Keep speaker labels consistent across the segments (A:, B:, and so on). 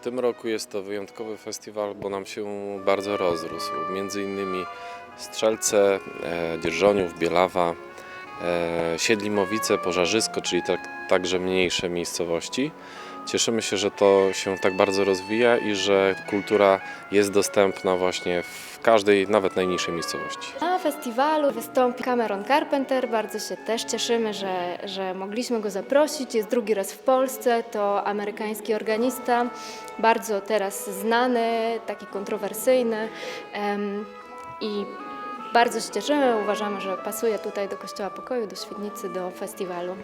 A: W tym roku jest to wyjątkowy festiwal, bo nam się bardzo rozrósł. Między innymi Strzelce, e, Dzierżoniów, Bielawa, Siedlimowice, Pożarzysko, czyli tak, także mniejsze miejscowości. Cieszymy się, że to się tak bardzo rozwija i że kultura jest dostępna właśnie w każdej, nawet najmniejszej miejscowości.
B: Na festiwalu wystąpi Cameron Carpenter. Bardzo się też cieszymy, że, że mogliśmy go zaprosić. Jest drugi raz w Polsce. To amerykański organista, bardzo teraz znany, taki kontrowersyjny. I bardzo się cieszymy. Uważamy, że pasuje tutaj do Kościoła Pokoju, do Świdnicy, do festiwalu.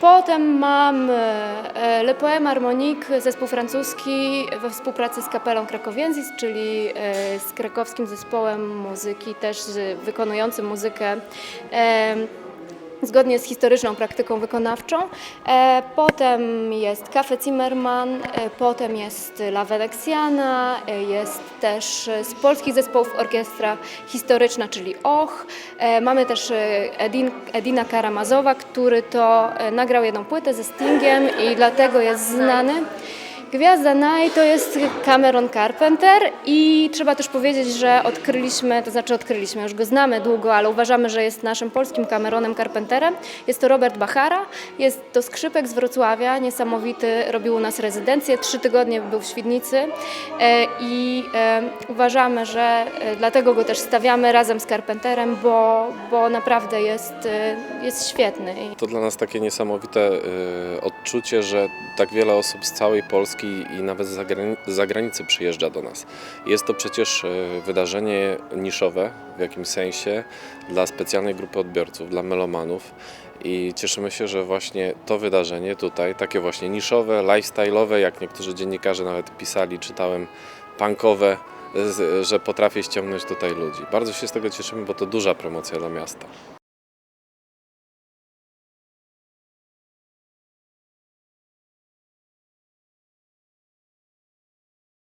B: Potem mam e, Le Poème Harmonique, zespół francuski we współpracy z kapelą Krakowiensis, czyli e, z krakowskim zespołem muzyki, też wykonującym muzykę e, zgodnie z historyczną praktyką wykonawczą. E, Potem jest Cafe Zimmerman, e, potem jest La Wenexiana, e, jest też z polskich zespołów orkiestra historyczna, czyli OCH. Mamy też Edin, Edina Karamazowa, który to nagrał jedną płytę ze Stingiem i dlatego jest znany. Gwiazda Naj to jest Cameron Carpenter i trzeba też powiedzieć, że odkryliśmy, to znaczy odkryliśmy, już go znamy długo, ale uważamy, że jest naszym polskim Cameronem Carpenterem. Jest to Robert Bachara, jest to skrzypek z Wrocławia, niesamowity, robił u nas rezydencję, trzy tygodnie był w Świdnicy e, i e, uważamy, że e, dlatego go też stawiamy razem z Carpenterem, bo, bo naprawdę jest, jest świetny.
A: To dla nas takie niesamowite odczucie, że tak wiele osób z całej Polski i nawet z zagrani- z zagranicy przyjeżdża do nas. Jest to przecież y, wydarzenie niszowe w jakimś sensie dla specjalnej grupy odbiorców, dla melomanów. I cieszymy się, że właśnie to wydarzenie tutaj, takie właśnie niszowe, lifestyle'owe, jak niektórzy dziennikarze nawet pisali, czytałem, punkowe, że potrafi ściągnąć tutaj ludzi. Bardzo się z tego cieszymy, bo to duża promocja dla miasta.